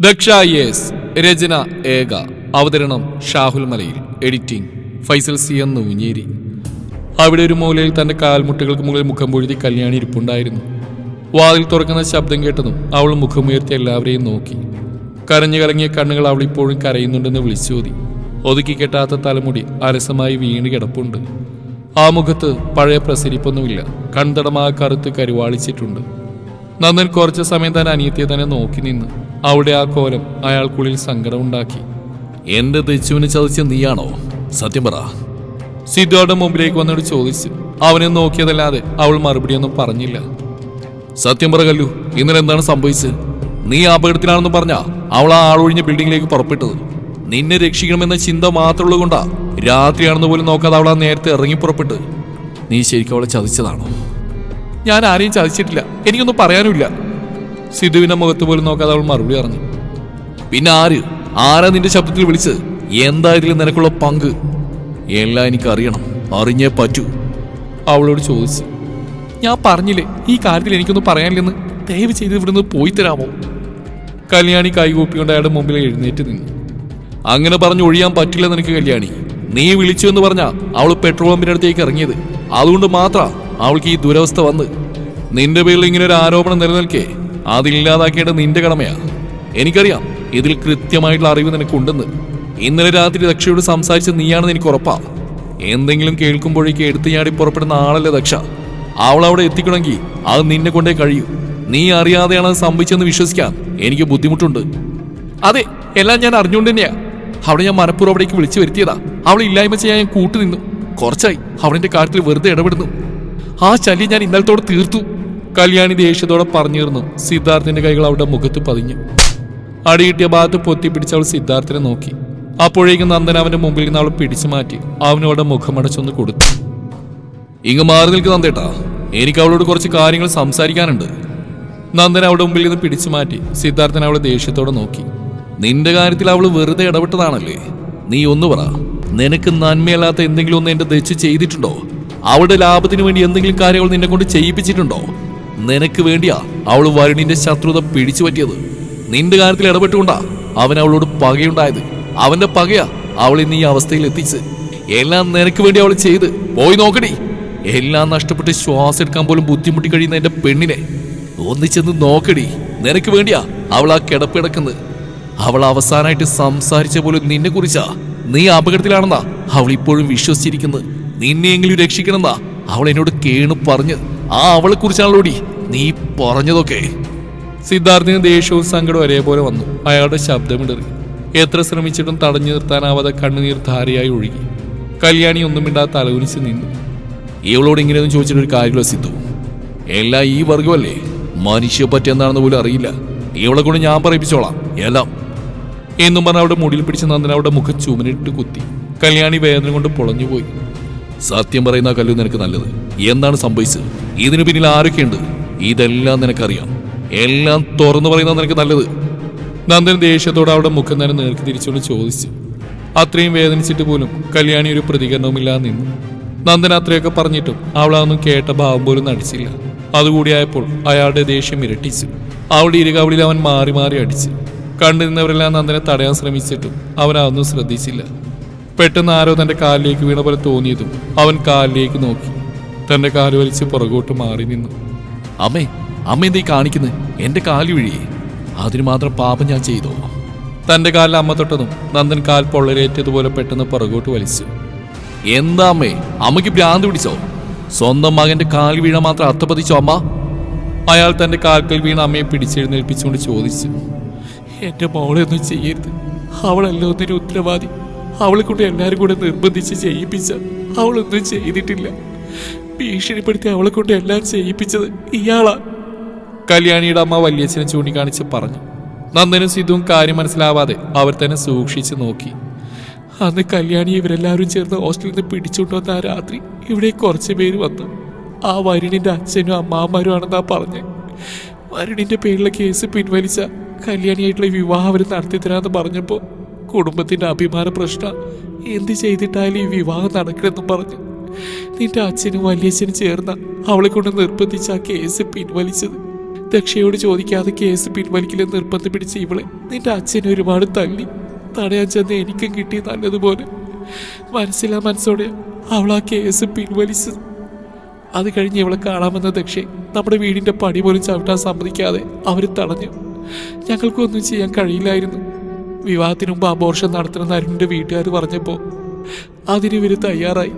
Daksha yes രചന ഏക. അവതരണം ഷാഹുൽ മലയിൽ. എഡിറ്റിംഗ് ഫൈസൽ സി എന്ന് നൂഞ്ഞേരി. അവിടെ ഒരു മൂലയിൽ തന്റെ കാൽമുട്ടുകൾക്ക് മുകളിൽ മുഖം പൊഴുതി കല്യാണി ഇരിപ്പുണ്ടായിരുന്നു. വാതിൽ തുറക്കുന്ന ശബ്ദം കേട്ടതും അവൾ മുഖമുയർത്തി എല്ലാവരെയും നോക്കി. കരഞ്ഞു കലങ്ങിയ കണ്ണുകൾ അവൾ ഇപ്പോഴും കരയുന്നുണ്ടെന്ന് വിളിച്ചോതി. ഒതുക്കി കെട്ടാത്ത തലമുടി അലസമായി വീണ് കിടപ്പുണ്ട്. ആ മുഖത്ത് പഴയ പ്രസരിപ്പൊന്നുമില്ല. കൺതടമാ കറുത്ത് കരുവാളിച്ചിട്ടുണ്ട്. നന്ദൻ കുറച്ച് സമയം തന്നെ അനിയത്തിയെ തന്നെ നോക്കി നിന്ന് അവിടെ ആ കോലം അയാൾക്കുള്ളിൽ സങ്കടം ഉണ്ടാക്കി. എന്റെ തെച്ചുവിനെ ചതിച്ച നീയാണോ? സത്യം പറ. സിദ്ധുവിടെ മുമ്പിലേക്ക് വന്നിട്ട് ചോദിച്ച് അവനെ നോക്കിയതല്ലാതെ അവൾ മറുപടിയൊന്നും പറഞ്ഞില്ല. സത്യം പറ കല്ലു ഇന്നലെ എന്താണ് സംഭവിച്ചത്? നീ അപകടത്തിലാണെന്ന് പറഞ്ഞ അവൾ ആ ആളൊഴിഞ്ഞ ബിൽഡിങ്ങിലേക്ക് പുറപ്പെട്ടത്. നിന്നെ രക്ഷിക്കണമെന്ന ചിന്ത മാത്രമുള്ളത് കൊണ്ടാ രാത്രിയാണെന്ന് പോലും നോക്കാതെ അവൾ ആ നേരത്തെ ഇറങ്ങി പുറപ്പെട്ട് നീ ശരിക്കും അവളെ ചതിച്ചതാണോ? ഞാൻ ആരെയും ചതിച്ചിട്ടില്ല. എനിക്കൊന്നും പറയാനുമില്ല. സിദ്ധുവിന്റെ മുഖത്ത് പോലും നോക്കാതെ അവൾ മറുപടി പറഞ്ഞു. പിന്നെ ആര്? ആരാ നിന്റെ ശബ്ദത്തിൽ വിളിച്ചത്? എന്താ ഇതിൽ നിനക്കുള്ള പങ്ക്? എല്ലാം എനിക്ക് അറിയണം അറിഞ്ഞേ പറ്റൂ. അവളോട് ചോദിച്ചു. ഞാൻ പറഞ്ഞില്ലേ ഈ കാര്യത്തിൽ എനിക്കൊന്നും പറയാനില്ലെന്ന്? ദയവ് ചെയ്ത് ഇവിടുന്ന് പോയി തരാമോ? കല്യാണി കൈകൂപ്പിക്കൊണ്ട് അയാളുടെ മുമ്പിൽ എഴുന്നേറ്റ് നിന്നു. അങ്ങനെ പറഞ്ഞു ഒഴിയാൻ പറ്റില്ല നിനക്ക് കല്യാണി. നീ വിളിച്ചു എന്ന് പറഞ്ഞാ അവൾ പെട്രോൾ പമ്പിന്റെ അടുത്തേക്ക് ഇറങ്ങിയത്. അതുകൊണ്ട് മാത്ര അവൾക്ക് ഈ ദുരവസ്ഥ വന്ന് നിന്റെ പേരിൽ ഇങ്ങനെ ഒരു ആരോപണം നിലനിൽക്കേ? അതില്ലാതാക്കേണ്ടത് നിന്റെ കടമയാ. എനിക്കറിയാം ഇതിൽ കൃത്യമായിട്ടുള്ള അറിവ് നിനക്കുണ്ടെന്ന്. ഇന്നലെ രാത്രി ദക്ഷയോട് സംസാരിച്ച നീയാണെന്ന് എനിക്ക് ഉറപ്പാ. എന്തെങ്കിലും കേൾക്കുമ്പോഴേക്ക് എടുത്തു ചാടി പുറപ്പെടുന്ന ആളല്ലേ ദക്ഷ. അവൾ അവിടെ എത്തിക്കണമെങ്കിൽ അത് നിന്നെ കൊണ്ടേ കഴിയൂ. നീ അറിയാതെയാണ് അത് സംഭവിച്ചെന്ന് വിശ്വസിക്കാൻ എനിക്ക് ബുദ്ധിമുട്ടുണ്ട്. അതെ എല്ലാം ഞാൻ അറിഞ്ഞുകൊണ്ട് തന്നെയാ. അവിടെ ഞാൻ മനപ്പൂർവം അവിടേക്ക് വിളിച്ചു വരുത്തിയതാ. അവൾ ഇല്ലായ്മ ചെയ്യാൻ ഞാൻ കൂട്ടുനിന്നു. കുറച്ചായി അവളിന്റെ കാര്യത്തിൽ വെറുതെ ഇടപെടുന്നു. ആ ശല്യം ഞാൻ ഇന്നലത്തോടെ തീർത്തു. കല്യാണി ദേഷ്യത്തോടെ പറഞ്ഞിരുന്നു. സിദ്ധാർത്ഥിന്റെ കൈകൾ അവളുടെ മുഖത്ത് പതിഞ്ഞു. അടികിട്ടിയ ഭാഗത്ത് പൊത്തിപ്പിടിച്ച് അവൾ സിദ്ധാർത്ഥിനെ നോക്കി. അപ്പോഴേക്കും നന്ദൻ അവന്റെ മുമ്പിൽ നിന്ന് അവൾ പിടിച്ചു മാറ്റി. അവനവളുടെ മുഖമടച്ചൊന്ന് കൊടുത്തു. ഇങ്ങ് മാറി നിൽക്കുന്ന നന്ദേട്ടാ. എനിക്ക് അവളോട് കുറച്ച് കാര്യങ്ങൾ സംസാരിക്കാനുണ്ട്. നന്ദൻ അവളുടെ മുമ്പിൽ നിന്ന് പിടിച്ചു മാറ്റി. സിദ്ധാർത്ഥൻ അവളെ ദേഷ്യത്തോടെ നോക്കി. നിന്റെ കാര്യത്തിൽ അവൾ വെറുതെ ഇടപെട്ടതാണല്ലേ? നീ ഒന്ന് പറ. നിനക്ക് നന്മയല്ലാത്ത എന്തെങ്കിലും ഒന്ന് എന്റെ ദച്ച് ചെയ്തിട്ടുണ്ടോ? അവളുടെ ലാഭത്തിന് വേണ്ടി എന്തെങ്കിലും കാര്യങ്ങൾ നിന്നെ കൊണ്ട് ചെയ്യിപ്പിച്ചിട്ടുണ്ടോ? നിനക്ക് വേണ്ടിയാ അവൾ വരുണിന്റെ ശത്രുത പിടിച്ചു പറ്റിയത്. നിന്റെ കാര്യത്തിൽ ഇടപെട്ടുകൊണ്ടാ അവൻ അവളോട് പകയുണ്ടായത്. അവന്റെ പകയാ അവൾ ഇന്ന് ഈ അവസ്ഥയിൽ എത്തിച്ച് എല്ലാം നിനക്ക് വേണ്ടി അവൾ ചെയ്ത്. പോയി നോക്കടി. എല്ലാം നഷ്ടപ്പെട്ട് ശ്വാസം എടുക്കാൻ പോലും ബുദ്ധിമുട്ടി കഴിയുന്ന എന്റെ പെണ്ണിനെ. ഒന്നിച്ചെന്ന് നോക്കടി. നിനക്ക് വേണ്ടിയാ അവൾ ആ കിടപ്പ് കിടക്കുന്നത്. അവൾ അവസാനമായിട്ട് സംസാരിച്ച പോലും നിന്നെ കുറിച്ചാ. നീ അപകടത്തിലാണെന്നാ അവൾ ഇപ്പോഴും വിശ്വസിച്ചിരിക്കുന്നത്. നിന്നെയെങ്കിലും രക്ഷിക്കണമെന്നാ അവൾ എന്നോട് കേണു പറഞ്ഞ് ആ അവളെ കുറിച്ചാണല്ലോടി. നീ പറഞ്ഞതൊക്കെ. സിദ്ധാർത്ഥിന് ദേഷ്യവും സങ്കടവും ഒരേപോലെ വന്നു. അയാളുടെ ശബ്ദമിടറി എത്ര ശ്രമിച്ചിട്ടും തടഞ്ഞു നിർത്താനാവാതെ കണ്ണുനീർ ധാരയായി ഒഴുകി. കല്യാണി ഒന്നും തലകുനിച്ച് നിന്നു. ഇവളോട് ഇങ്ങനെയൊന്നും ചോദിച്ചിട്ടൊരു കാര്യമില്ല സിദ്ധു. എല്ലാം ഈ വർഗമല്ലേ മനുഷ്യ പറ്റി എന്താണെന്ന് പോലും അറിയില്ല. ഇവളെ കൊണ്ട് ഞാൻ പറയിപ്പിച്ചോളാം. എല്ലാം. എന്നും പറഞ്ഞ് അവിടെ മുടിയിൽ പിടിച്ച നന്ദൻ അവിടെ മുഖം ചുമനിട്ട് കുത്തി. കല്യാണി വേദന കൊണ്ട് പൊളഞ്ഞുപോയി. സത്യം പറയുന്ന കല്ലു നിനക്ക് നല്ലത്. എന്താണ് സംഭവിച്ചത്? ഇതിനു പിന്നിൽ ആരൊക്കെയുണ്ട്? ഇതെല്ലാം നിനക്കറിയാം. എല്ലാം തുറന്നു പറയുന്ന നിനക്ക് നല്ലത്. നന്ദൻ ദേഷ്യത്തോടെ അവിടെ മുഖം തന്നെ നേർക്ക് തിരിച്ചുകൊണ്ട് ചോദിച്ചു. അത്രയും വേദനിച്ചിട്ട് പോലും കല്യാണി ഒരു പ്രതികരണവുമില്ലാതെ നിന്നു. നന്ദൻ അത്രയൊക്കെ പറഞ്ഞിട്ടും അവൾ കേട്ട ഭാവം പോലും നടിച്ചില്ല. അതുകൂടിയായപ്പോൾ അയാളുടെ ദേഷ്യം ഇരട്ടിച്ചു. അവളുടെ ഇരുകവളിൽ അവൻ മാറി മാറി അടിച്ചു. കണ്ടു നിന്നവരെല്ലാം നന്ദനെ തടയാൻ ശ്രമിച്ചിട്ടും അവൻ ശ്രദ്ധിച്ചില്ല. പെട്ടെന്ന് ആരോ തന്റെ കാലിലേക്ക് വീണ പോലെ തോന്നിയതും അവൻ കാലിലേക്ക് നോക്കി. തന്റെ കാൽ വലിച്ച് പുറകോട്ട് മാറി നിന്നു. അമ്മേ അമ്മ എന്തീ കാണിക്കുന്നത് എന്റെ കാലി വിഴിയേ. അതിന് മാത്രം പാപം ഞാൻ ചെയ്തോ? തന്റെ കാലിൽ അമ്മ തൊട്ടതും നന്ദൻ കാൽ പൊള്ളലേറ്റതുപോലെ പെട്ടെന്ന് പുറകോട്ട് വലിച്ചു. എന്താ അമ്മേ അമ്മയ്ക്ക് ഭ്രാന്ത് പിടിച്ചോ? സ്വന്തം മകന്റെ കാൽ വീണ മാത്രം അർത്ഥപതിച്ചോ അമ്മ? അയാൾ തന്റെ കാൽക്കൽ വീണ അമ്മയെ പിടിച്ചെഴുന്നേൽപ്പിച്ചുകൊണ്ട് ചോദിച്ചു. എന്റെ മോളെ ഒന്നും ചെയ്യരുത്. അവളല്ല ഒന്നിനു ഉത്തരവാദി. അവളെ കൊണ്ട് എല്ലാരും കൂടെ നിർബന്ധിച്ച് ചെയ്യിപ്പിച്ച അവളൊന്നും ചെയ്തിട്ടില്ല. ഭീഷണിപ്പെടുത്തി അവളെ കൊണ്ട് എല്ലാം ചെയ്യിപ്പിച്ചത് ഇയാളാ. കല്യാണിയുടെ അമ്മ വല്യച്ഛനെ ചൂണ്ടിക്കാണിച്ച് പറഞ്ഞു. നന്ദനും സിദ്ധുവും കാര്യം മനസ്സിലാവാതെ അവർ തന്നെ സൂക്ഷിച്ച് നോക്കി. അന്ന് കല്യാണി ഇവരെല്ലാവരും ചേർന്ന് ഹോസ്റ്റലിൽ നിന്ന് പിടിച്ചുകൊണ്ടുവന്ന ആ രാത്രി ഇവിടെ കുറച്ച് പേര് വന്നു. ആ വരുണിന്റെ അച്ഛനും അമ്മാമാരും ആണെന്നാ പറഞ്ഞ്. വരുണിന്റെ പേരിലെ കേസ് പിൻവലിച്ച കല്യാണിയായിട്ടുള്ള വിവാഹം അവർ നടത്തി തരാമെന്ന് പറഞ്ഞപ്പോൾ കുടുംബത്തിന്റെ അഭിമാന പ്രശ്ന. എന്ത് ചെയ്തിട്ടായാലും ഈ വിവാഹം നടക്കണമെന്നും പറഞ്ഞു. നിന്റെ അച്ഛനും വലിയച്ഛനും ചേർന്ന അവളെ കൊണ്ട് നിർബന്ധിച്ച് ആ കേസ് പിൻവലിച്ചത്. ദക്ഷയോട് ചോദിക്കാതെ കേസ് പിൻവലിക്കില്ലെന്ന് നിർബന്ധം പിടിച്ച ഇവളെ നിന്റെ അച്ഛനെ ഒരുപാട് തല്ലി. തടയാൻ ചെന്ന് എനിക്കും കിട്ടി നല്ലതുപോലെ. മനസ്സിലാ മനസ്സോടെ അവൾ ആ കേസ് പിൻവലിച്ചത്. അത് കഴിഞ്ഞ് ഇവളെ കാണാമെന്ന ദക്ഷെ നമ്മുടെ വീടിന്റെ പടി പോലും ചവിട്ടാൻ സമ്മതിക്കാതെ അവർ തടഞ്ഞു. ഞങ്ങൾക്കൊന്നും ചെയ്യാൻ കഴിയില്ലായിരുന്നു. വിവാഹത്തിന് മുമ്പ് അബോർഷൻ നടത്തണമെന്ന് അരുണിന്റെ വീട്ടുകാർ പറഞ്ഞപ്പോൾ അതിന് ഇവർ തയ്യാറായി.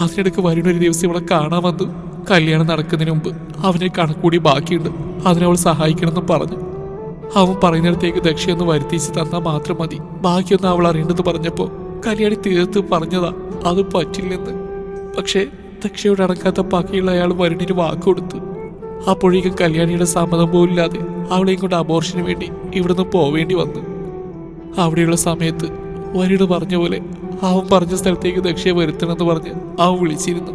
അതിനിടയ്ക്ക് വരുന്ന ഒരു ദിവസം ഇവളെ കാണാൻ വന്നു. കല്യാണം നടക്കുന്നതിന് മുമ്പ് അവനെ കണക്കൂടി ബാക്കിയുണ്ട്. അതിനവൾ സഹായിക്കണമെന്ന് പറഞ്ഞു. അവൻ പറയുന്നിടത്തേക്ക് ദക്ഷയൊന്ന് വരുത്തിച്ച് തന്നാൽ മാത്രം മതി. ബാക്കിയൊന്നും അവൾ അറിയേണ്ടത് പറഞ്ഞപ്പോൾ കല്യാണി തീർത്ത് പറഞ്ഞതാ അത് പറ്റില്ലെന്ന്. പക്ഷേ ദക്ഷയോട് അടക്കാത്ത പകയുള്ള അയാൾ വരുണിന് വാക്ക് കൊടുത്തു. അപ്പോഴേക്കും കല്യാണിയുടെ സമ്മതം പോലില്ലാതെ അവളെയും കൊണ്ട് അബോർഷന് വേണ്ടി ഇവിടുന്ന് പോവേണ്ടി വന്നു. അവിടെയുള്ള സമയത്ത് വരിയുടെ പറഞ്ഞ പോലെ അവൻ പറഞ്ഞ സ്ഥലത്തേക്ക് ദക്ഷയെ വരുത്തണമെന്ന് പറഞ്ഞ് അവൻ വിളിച്ചിരുന്നു.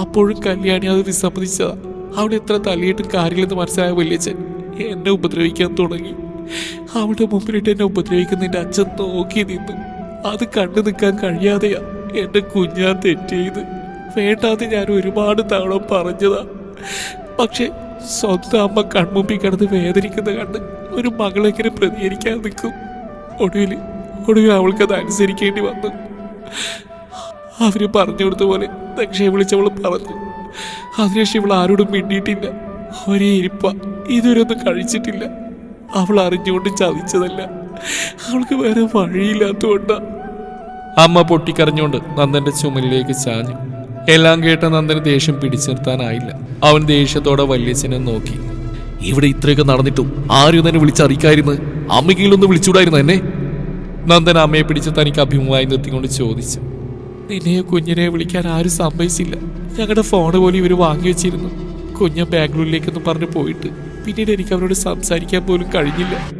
അപ്പോഴും കല്യാണി അത് വിസമ്മതിച്ചതാ. അവിടെ എത്ര തലയിട്ടും കാര്യമില്ലെന്ന് മനസ്സിലായ വല്യച്ഛൻ എന്നെ ഉപദ്രവിക്കാൻ തുടങ്ങി. അവളുടെ മുമ്പിലിട്ട് എന്നെ ഉപദ്രവിക്കുന്ന എന്റെ അച്ഛൻ നോക്കി നിന്നു അത് കണ്ടു നിൽക്കാൻ കഴിയാതെയാ എന്റെ കുഞ്ഞാൻ തെറ്റെയ്ത്. വേണ്ടാതെ ഞാൻ ഒരുപാട് തവണ പറഞ്ഞതാ. പക്ഷെ സ്വന്തം അമ്മ കൺമുമ്പിൽ കിടന്ന് വേദനിക്കുന്ന കണ്ട് ഒരു മകളെങ്ങനെ പ്രതികരിക്കാൻ നിൽക്കും? ഒടുവിൽ ഒടുവിൽ അവൾക്കത് അനുസരിക്കേണ്ടി വന്നു. അവർ പറഞ്ഞു കൊടുത്ത പോലെ ദക്ഷയെ വിളിച്ചവൾ പറഞ്ഞു. അതിനുശേഷം ഇവൾ ആരോടും മിണ്ടിയിട്ടില്ല. ഒരേ ഇരിപ്പ. ഇതുവരെയൊന്നും കഴിച്ചിട്ടില്ല. അവൾ അറിഞ്ഞുകൊണ്ട് ചതിച്ചതല്ല. അവൾക്ക് വേറെ വഴിയില്ലാത്തതുകൊണ്ടാ. അമ്മ പൊട്ടിക്കരഞ്ഞുകൊണ്ട് നന്ദന്റെ ചുമലിലേക്ക് ചാഞ്ഞു. എല്ലാം കേട്ട നന്ദന് ദേഷ്യം പിടിച്ചു നിർത്താനായില്ല അവൻ ദേഷ്യത്തോടെ വല്യച്ഛനെ നോക്കി. ഇവിടെ ഇത്രയൊക്കെ നടന്നിട്ടും ആരും തന്നെ വിളിച്ചറിയിക്കായിരുന്നു. അമ്മയ്ക്കിലൊന്ന് വിളിച്ചുകൂടായിരുന്നു എന്നെ. നന്ദൻ അമ്മയെ പിടിച്ച് തനിക്ക് അഭിമുഖമായി നിർത്തിക്കൊണ്ട് ചോദിച്ചു. നിന്നെ കുഞ്ഞിനെ വിളിക്കാൻ ആരും സമ്മതിച്ചില്ല. ഞങ്ങളുടെ ഫോൺ പോലും ഇവർ വാങ്ങി വെച്ചിരുന്നു. കുഞ്ഞ് ബാംഗ്ലൂരിലേക്കെന്ന് പറഞ്ഞ് പോയിട്ട് പിന്നീട് എനിക്ക് അവരോട് സംസാരിക്കാൻ പോലും കഴിഞ്ഞില്ല.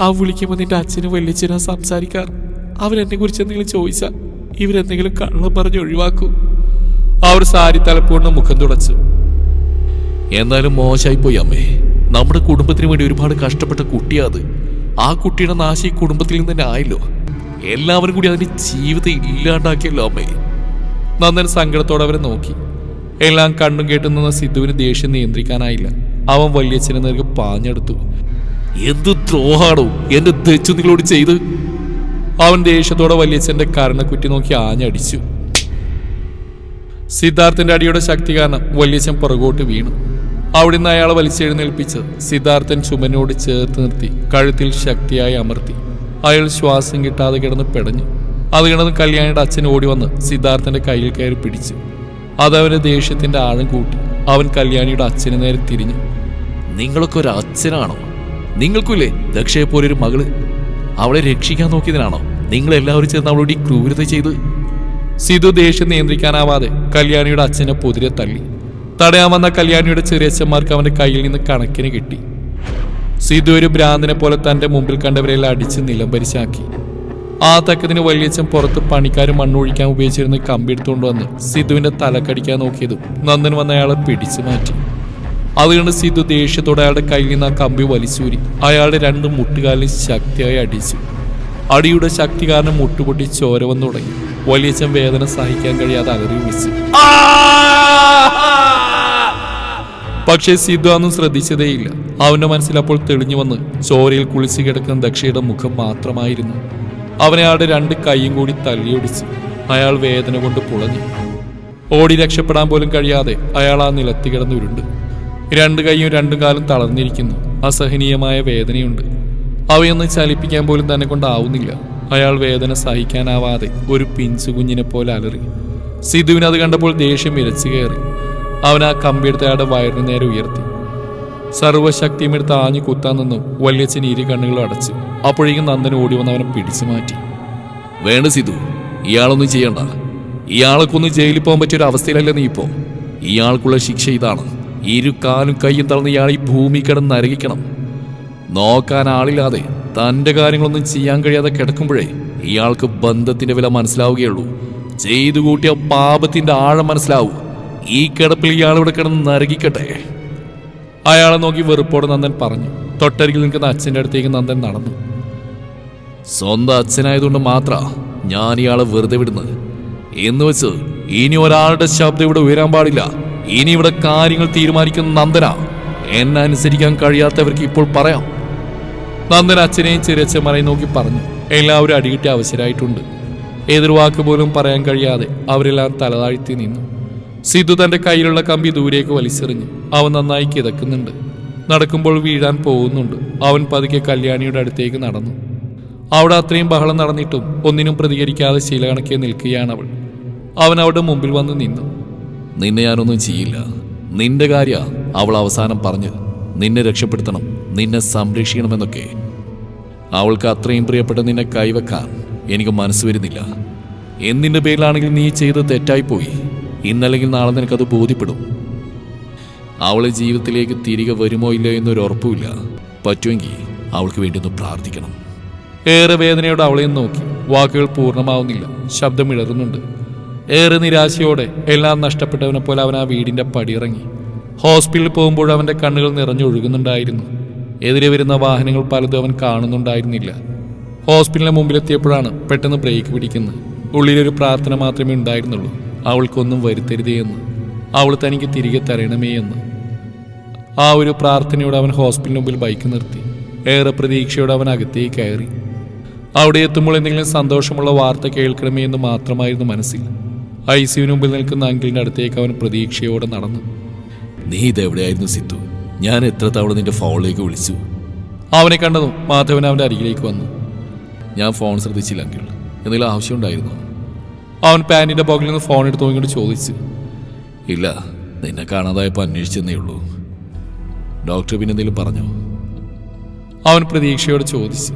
ആ വിളിക്കുമ്പോൾ നിന്റെ അച്ഛനും വല്യച്ഛനാ സംസാരിക്കാറ്. അവരെന്നെ കുറിച്ച് എന്തെങ്കിലും ചോദിച്ചാൽ ഇവരെന്തെങ്കിലും കള്ളം പറഞ്ഞ് ഒഴിവാക്കും. അവർ സാരി തലപ്പോണ്ട് മുഖം തുടച്ചു. എന്നാലും മോശമായി പോയി അമ്മേ. നമ്മുടെ കുടുംബത്തിന് വേണ്ടി ഒരുപാട് കഷ്ടപ്പെട്ട കുട്ടിയാ അത്. ആ കുട്ടിയുടെ നാശം ഈ കുടുംബത്തിൽ നിന്ന് തന്നെ ആയല്ലോ. എല്ലാവരും കൂടി അതിന്റെ ജീവിതം ഇല്ലാണ്ടാക്കിയല്ലോ അമ്മേ. നന്ദൻ സങ്കടത്തോടെ അവരെ നോക്കി. എല്ലാം കണ്ടും കേട്ടും നിന്ന സിദ്ധുവിന് ദേഷ്യം നിയന്ത്രിക്കാനായില്ല. അവൻ വല്യച്ഛനെ നേർക്ക് പാഞ്ഞെടുത്തു. എന്ത് ദ്രോഹാണോ എന്റെ തെച്ചു നിങ്ങളോട് ചെയ്ത്? അവൻ ദേഷ്യത്തോടെ വല്യച്ഛന്റെ കരണക്കുറ്റി നോക്കി ആഞ്ഞടിച്ചു. സിദ്ധാർത്ഥന്റെ അടിയുടെ ശക്തി കാരണം വല്യച്ഛൻ പുറകോട്ട് വീണു. അവിടുന്ന് അയാളെ വലിച്ചെഴുന്നേൽപ്പിച്ച് സിദ്ധാർത്ഥൻ ചുമനോട് ചേർത്ത് നിർത്തി കഴുത്തിൽ ശക്തിയായി അമർത്തി. അയാൾ ശ്വാസം കിട്ടാതെ കിടന്ന് പിടഞ്ഞു. അത് കിടന്ന് കല്യാണിയുടെ അച്ഛൻ ഓടി വന്ന് സിദ്ധാർത്ഥന്റെ കയ്യിൽ കയറി പിടിച്ചു. അതവന്റെ ദേഷ്യത്തിന്റെ ആഴം കൂട്ടി. അവൻ കല്യാണിയുടെ അച്ഛന് നേരെ തിരിഞ്ഞു. നിങ്ങളൊക്കെ ഒരു അച്ഛനാണോ? നിങ്ങൾക്കില്ലേ ദക്ഷയെ പോലെ ഒരു മകൾ? അവളെ രക്ഷിക്കാൻ നോക്കിയതിനാണോ നിങ്ങൾ എല്ലാവരും ചേർന്ന് അവളോട് ഈ ക്രൂരത ചെയ്ത് സിധു ദേഷ്യം നിയന്ത്രിക്കാനാവാതെ കല്യാണിയുടെ അച്ഛനെ പൊതിരെ തള്ളി. തടയാൻ വന്ന കല്യാണിയുടെ ചെറിയച്ഛന്മാർക്ക് അവന്റെ കയ്യിൽ നിന്ന് കണക്കിന് കിട്ടി. സിധു ഒരു ഭ്രാന്തിനെ പോലെ തന്റെ മുമ്പിൽ കണ്ടവരെല്ലാം അടിച്ച് നിലംപരിശാക്കി ആ തക്കത്തിന് വലിയച്ഛൻ പുറത്ത് പണിക്കാർ മണ്ണൊഴിക്കാൻ ഉപയോഗിച്ചിരുന്ന കമ്പി എടുത്തുകൊണ്ട് വന്ന് സിധുവിന്റെ തലക്കടിക്കാൻ നോക്കിയതും നന്ദൻ വന്ന അയാളെ പിടിച്ചു മാറ്റി. അതുകൊണ്ട് സിധു ദേഷ്യത്തോടെ അയാളുടെ കയ്യിൽ നിന്ന് ആ കമ്പി വലിച്ചൂരി. അയാളുടെ രണ്ട് മുട്ടുകാലിന് ശക്തിയായി അടിച്ചു. അടിയുടെ ശക്തി കാരണം മുട്ടുപൊട്ടി ചോര വന്നു തുടങ്ങി. വലിയച്ഛൻ വേദന സഹിക്കാൻ കഴിയാതെ അകറി വിളിച്ചു. പക്ഷേ സിദ്ധു അന്നും ശ്രദ്ധിച്ചതേയില്ല. അവന്റെ മനസ്സിൽ അപ്പോൾ തെളിഞ്ഞു വന്ന് ചോരയിൽ കുളിച്ചു കിടക്കുന്ന ദക്ഷയുടെ മുഖം മാത്രമായിരുന്നു. അവനെ അയാളുടെ രണ്ട് കൈയും കൂടി തല്ലിയൊടിച്ചു അയാൾ വേദന കൊണ്ട് പുളഞ്ഞു. ഓടി രക്ഷപ്പെടാൻ പോലും കഴിയാതെ അയാൾ ആ നിലത്തി കിടന്നുരുണ്ട് രണ്ട് കൈയും രണ്ടു കാലും തളർന്നിരിക്കുന്നു. അസഹനീയമായ വേദനയുണ്ട്. അവയൊന്നും ചലിപ്പിക്കാൻ പോലും തന്നെ കൊണ്ടാവുന്നില്ല. അയാൾ വേദന സഹിക്കാനാവാതെ ഒരു പിഞ്ചു കുഞ്ഞിനെ പോലെ അലറി. സിധുവിന് അത് കണ്ടപ്പോൾ ദേഷ്യം ഇരച്ചു കയറി. അവൻ ആ കമ്പിയെടുത്ത് അയാളുടെ വയറിന് നേരെ ഉയർത്തി. സർവശക്തിയും എടുത്ത് ആഞ്ഞു കുത്താൻ നിന്നും വല്യച്ഛൻ ഇരു കണ്ണുകളും അടച്ച്. അപ്പോഴേക്കും നന്ദൻ ഓടി വന്ന് അവനെ പിടിച്ചു മാറ്റി. വേണ്ട സിധു ഇയാളൊന്നും ചെയ്യണ്ട. ഇയാൾക്കൊന്നും ജയിലിൽ പോകാൻ പറ്റിയ ഒരു അവസ്ഥയിലല്ലേ നീ ഇപ്പോ? ഇയാൾക്കുള്ള ശിക്ഷ ഇതാണ്. ഇരു കാലും കൈയും തളർന്ന് ഇയാൾ ഈ ഭൂമി കിടന്ന് നരകിക്കണം. നോക്കാൻ ആളില്ലാതെ തന്റെ കാര്യങ്ങളൊന്നും ചെയ്യാൻ കഴിയാതെ കിടക്കുമ്പോഴേ ഇയാൾക്ക് ബന്ധത്തിന്റെ വില മനസ്സിലാവുകയുള്ളൂ. ചെയ്തു കൂട്ടിയ പാപത്തിന്റെ ആഴം മനസ്സിലാവൂ. ഈ കിടപ്പിൽ ഇയാളിവിടെ കിടന്ന് നരകിക്കട്ടെ. അയാളെ നോക്കി വെറുപ്പോടെ നന്ദൻ പറഞ്ഞു. തൊട്ടരികിൽ നിൽക്കുന്ന അച്ഛന്റെ അടുത്തേക്ക് നന്ദൻ നടന്നു. സ്വന്തം അച്ഛനായതുകൊണ്ട് മാത്ര ഞാൻ ഇയാളെ വെറുതെ വിടുന്നത്. എന്ന് വെച്ച് ഇനി ഒരാളുടെ ശബ്ദം ഇവിടെ ഉയരാൻ പാടില്ല. ഇനി ഇവിടെ കാര്യങ്ങൾ തീരുമാനിക്കുന്ന നന്ദന എന്നെ അനുസരിക്കാൻ കഴിയാത്തവർക്ക് ഇപ്പോൾ പറയാം. നന്ദൻ അച്ഛനെയും ചെറിയച്ഛന്മാരെയും നോക്കി പറഞ്ഞു. എല്ലാവരും അടികിട്ടി അവശരായിട്ടുണ്ട്. എതിർവാക്ക് പോലും പറയാൻ കഴിയാതെ അവരെല്ലാം തലതാഴ്ത്തി നിന്നു. സിദ്ധു തന്റെ കയ്യിലുള്ള കമ്പി ദൂരേക്ക് വലിച്ചെറിഞ്ഞു അവൻ നന്നായി കിതക്കുന്നുണ്ട്. നടക്കുമ്പോൾ വീഴാൻ പോകുന്നുണ്ട്. അവൻ പതുക്കെ കല്യാണിയുടെ അടുത്തേക്ക് നടന്നു. അവിടെ അത്രയും ബഹളം നടന്നിട്ടും ഒന്നിനും പ്രതികരിക്കാതെ ശീലകണക്കെ നിൽക്കുകയാണ് അവൾ. അവൻ അവളുടെ മുമ്പിൽ വന്ന് നിന്നു. നിന്നെ ഞാനൊന്നും ചെയ്യില്ല. നിന്റെ കാര്യ അവൾ അവസാനം പറഞ്ഞു. നിന്നെ രക്ഷപ്പെടുത്തണം. നിന്നെ സംരക്ഷിക്കണമെന്നൊക്കെ. അവൾക്ക് അത്രയും പ്രിയപ്പെട്ട നിന്നെ കൈവെക്കാൻ എനിക്ക് മനസ്സ് വരുന്നില്ല. എന്നിന്റെ പേരിലാണെങ്കിൽ നീ ചെയ്ത് തെറ്റായിപ്പോയി. ഇന്നല്ലെങ്കിൽ നാളെ നിനക്കത് ബോധ്യപ്പെടും. അവളെ ജീവിതത്തിലേക്ക് തിരികെ വരുമോ ഇല്ലയോ എന്നൊരു ഉറപ്പുമില്ല. പറ്റുമെങ്കിൽ അവൾക്ക് വേണ്ടി ഒന്ന് പ്രാർത്ഥിക്കണം. ഏറെ വേദനയോടെ അവളെയും നോക്കി. വാക്കുകൾ പൂർണമാവുന്നില്ല. ശബ്ദം ഇളറുന്നുണ്ട്. ഏറെ നിരാശയോടെ എല്ലാം നഷ്ടപ്പെട്ടവനെ പോലെ അവൻ ആ വീടിന്റെ പടിയിറങ്ങി. ഹോസ്പിറ്റലിൽ പോകുമ്പോൾ അവന്റെ കണ്ണുകൾ നിറഞ്ഞൊഴുകുന്നുണ്ടായിരുന്നു എതിരെ വരുന്ന വാഹനങ്ങൾ പലതും അവൻ കാണുന്നുണ്ടായിരുന്നില്ല. ഹോസ്പിറ്റലിന് മുമ്പിലെത്തിയപ്പോഴാണ് പെട്ടെന്ന് ബ്രേക്ക് പിടിക്കുന്നത്. ഉള്ളിലൊരു പ്രാർത്ഥന മാത്രമേ ഉണ്ടായിരുന്നുള്ളൂ. അവൾക്കൊന്നും വരുത്തരുതേ എന്ന്. അവൾ തനിക്ക് തിരികെ തരണമേ എന്ന്. ആ ഒരു പ്രാർത്ഥനയോടെ അവൻ ഹോസ്പിറ്റലിന് മുമ്പിൽ ബൈക്ക് നിർത്തി. ഏറെ പ്രതീക്ഷയോടെ അവൻ അകത്തേക്ക് കയറി. അവിടെ എത്തുമ്പോൾ എന്തെങ്കിലും സന്തോഷമുള്ള വാർത്ത കേൾക്കണമേ എന്ന് മാത്രമായിരുന്നു മനസ്സിൽ. ഐ സിയുവിന് മുമ്പിൽ നിൽക്കുന്ന അങ്കിളിന്റെ അടുത്തേക്ക് അവൻ പ്രതീക്ഷയോടെ നടന്നു. നീ ഇതെവിടെയായിരുന്നു സിത്തു ഞാൻ എത്ര തവണ നിന്റെ ഫോണിലേക്ക് വിളിച്ചു? അവനെ കണ്ടതും മാധവൻ അവന്റെ അരികിലേക്ക് വന്നു. ഞാൻ ഫോൺ ശ്രദ്ധിച്ചില്ല അങ്കിൾ. എന്തെങ്കിലും ആവശ്യമുണ്ടായിരുന്നോ? അവൻ പാന്റിന്റെ പോക്കറ്റിൽ നിന്ന് ഫോൺ എടുത്ത് നോക്കിയിട്ട് ചോദിച്ചു. ഇല്ല നിന്നെ കാണാതായപ്പോൾ അന്വേഷിച്ചെന്നേ ഉള്ളൂ. ഡോക്ടർ പിന്നെ എന്തെങ്കിലും പറഞ്ഞോ? അവൻ പ്രതീക്ഷയോട് ചോദിച്ചു.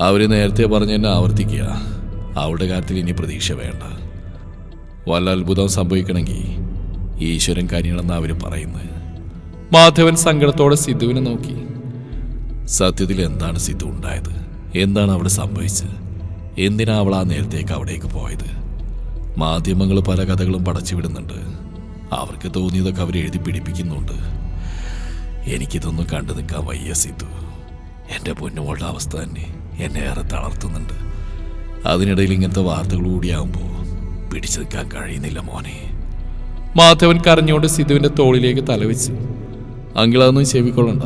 അവർ നേരത്തെ പറഞ്ഞു എന്നെ ആവർത്തിക്കുക. അവളുടെ കാര്യത്തിൽ ഇനി പ്രതീക്ഷ വേണ്ട. വല്ല അത്ഭുതം സംഭവിക്കണമെങ്കിൽ ഈശ്വരൻ കാര്യങ്ങളെന്ന് അവർ പറയുന്നത്. മാധവൻ സങ്കടത്തോടെ സിദ്ധുവിനെ നോക്കി. സത്യത്തിൽ എന്താണ് സിദ്ധു ഉണ്ടായത്? എന്താണ് അവിടെ സംഭവിച്ചത്? എന്തിനാ അവൾ ആ നേരത്തേക്ക് അവിടേക്ക് പോയത്? മാധ്യമങ്ങൾ പല കഥകളും പടച്ചു വിടുന്നുണ്ട് അവർക്ക് തോന്നിയതൊക്കെ അവർ എഴുതി പിടിപ്പിക്കുന്നുണ്ട്. എനിക്കിതൊന്നും കണ്ടു നിൽക്കാൻ വയ്യ സിദ്ധു. എന്റെ പൊന്നുമോളുടെ അവസ്ഥ തന്നെ എന്നെ ഏറെ തളർത്തുന്നുണ്ട്. അതിനിടയിൽ ഇങ്ങനത്തെ വാർത്തകൾ കൂടിയാകുമ്പോൾ പിടിച്ചു നിൽക്കാൻ കഴിയുന്നില്ല മോനെ. മാധവൻ കരഞ്ഞുകൊണ്ട് സിദ്ധുവിന്റെ തോളിലേക്ക് തലവെച്ച് അങ്കിളതൊന്നും ചെവിക്കൊള്ളണ്ട.